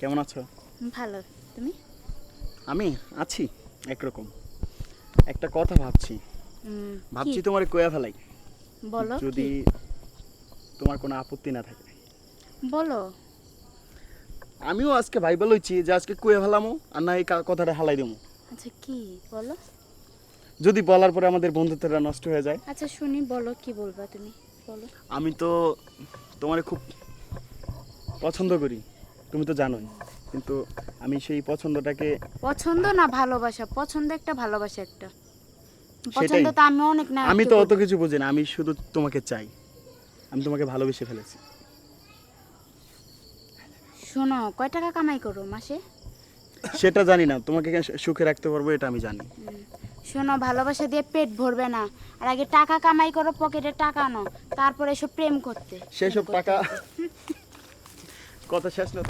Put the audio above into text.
কেমন আছো? ভালো। তুমি? আমি আছি একরকম। একটা কথা ভাবছি। ভাবছি তোমার কয়া ফেলাই। বলো যদি তোমার কোনো আপত্তি না থাকে। বলো। আমিও আজকে ভাইবা লইছি যে আজকে কয়া ফেলামো আর না এই কথাটা হালাই দেবো আচ্ছা কি? বলো। যদি বলার পরে আমাদের বন্ধুত্বটা নষ্ট হয়ে যায়। আচ্ছা শুনি বলো কি বলবা তুমি? বলো। আমি তো তোমার খুব পছন্দ করি। তুমি তো জানোই কিন্তু আমি সেই পছন্দটাকে পছন্দ না ভালোবাসা? পছন্দ একটা ভালোবাসা একটা। পছন্দ তো আমি অনেক না আমি তো অত কিছু বুঝি না আমি শুধু তোমাকে চাই। আমি তোমাকে ভালোবেসে ফেলেছি। শোনো কয় টাকা কামাই করো মাসে? সেটা জানি না তোমাকে কেন সুখে রাখতে পারব এটা আমি জানি। শোনো ভালোবাসা দিয়ে পেট ভরবে না। আর আগে টাকা কামাই করো পকেটে টাকা নাও তারপরে এসব প্রেম করতে। সেসব টাকা। কথা শেষ না।